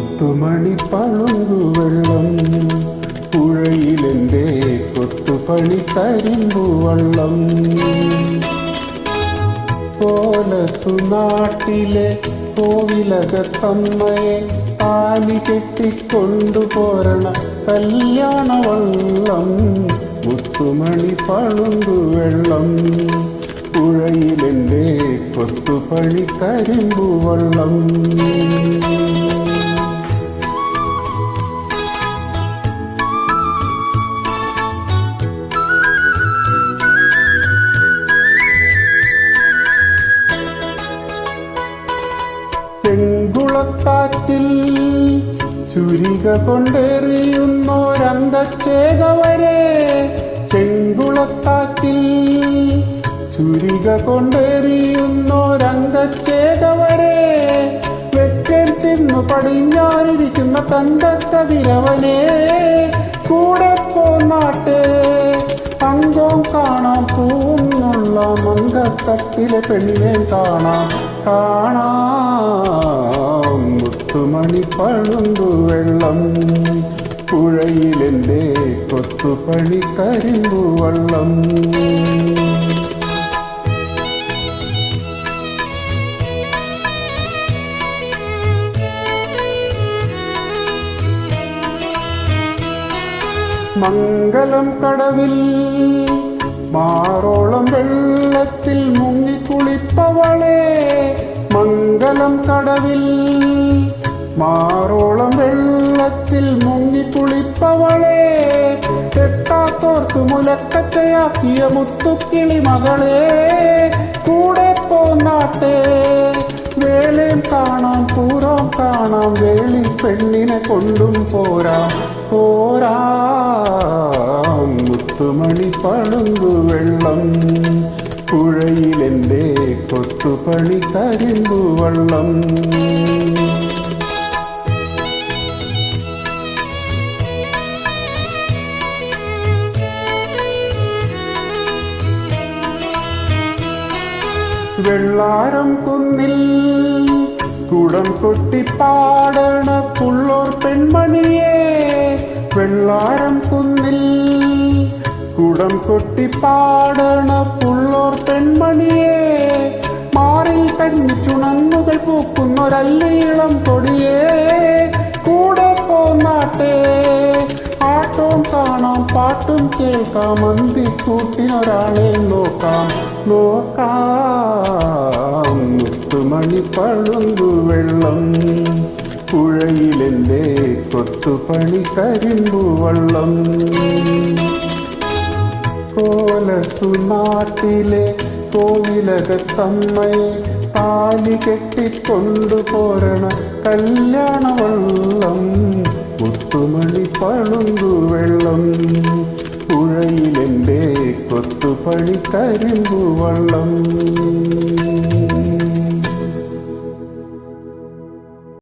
മുത്തുമണി പളുങ്കുവെള്ളം പുഴയിലെന്റെ കൊത്തുപണി കരിമ്പു വള്ളം. കോലസുനാട്ടിലെ കോവിലകത്തമ്മയെ പാലി കെട്ടിക്കൊണ്ടുപോരണ കല്യാണ വള്ളം മുത്തുമണി പളുങ്കു വെള്ളം. പുഴയിലെന്റെ കൊത്തുപണി കരിമ്പു ചെങ്കുളത്താറ്റിൽ ചുരിക കൊണ്ടെറിയുന്നോരംഗച്ചേക വരെ ചെങ്കുളത്താറ്റിൽ ചുരിക കൊണ്ടെറിയുന്നോരംഗച്ചേക വരെ വെക്കൻ തിന്നു പടിഞ്ഞാറിരിക്കുന്ന തങ്കക്കതിരവനെ കൂടെ പോന്നാട്ടെ തങ്കം കാണാം പൂന്നുള്ള മങ്കത്തട്ടിലെ പെണ്ണിനെ കാണാം. കാണാം. മുത്തുമണി പളുങ്കു വെള്ളം. പുഴയിലെന്റെ കൊത്തുപണി കരിമ്പു വള്ളം. മംഗലം കടവിൽ മാറോളം വെള്ളത്തിൽ മുങ്ങിക്കുളിപ്പവളെ മംഗലം കടവിൽ മാറോളം വെള്ളത്തിൽ മുങ്ങി മുങ്ങിക്കുളിപ്പവളെ കെട്ടാത്തോർത്തു മുലക്കച്ചയാക്കിയ മുത്തുക്കിളി മകളെ കൂടെ പോന്നാട്ടെ. വേലയും കാണാം പൂരം കാണാം വേളി പെണ്ണിനെ കൊണ്ടും പോരാ പോരാം. മുത്തുമണി പളുങ്കു വെള്ളം പുഴയിലെന്റെ കൊത്തുപണി കരിമ്പു വള്ളം. വെള്ളാരം കുന്നിൽ കുടം കൊട്ടിപ്പാടണ പുള്ളോർ പെൺമണിയെ. വെള്ളാരം കുന്നിൽ കുടം കൊട്ടിപ്പാടണ പുള്ളോർ പെൺമണിയെ. മാറിൽ തന്നെ ചുണങ്ങുകൾ പൂക്കുന്നൊരല്ലീളം കൊടിയേ പാട്ടും കേൾക്കാം. മന്തിക്കൂട്ടിനൊരാളെ നോക്കാം. നോക്കാം. മുത്തുമണി പഴുങ്കു വെള്ളം. പുഴയിലെന്റെ കൊത്തുപണി കരിമ്പു വള്ളം. കോലസുനാട്ടിലെ കോവിലകത്തമ്മയെ താലി കെട്ടിക്കൊണ്ടു പോരണ കല്യാണവള്ളം മുത്തുമണി പളുങ്കു വെള്ളം പുഴയിലെന്റെ കൊത്തുപണി കരിമ്പു വള്ളം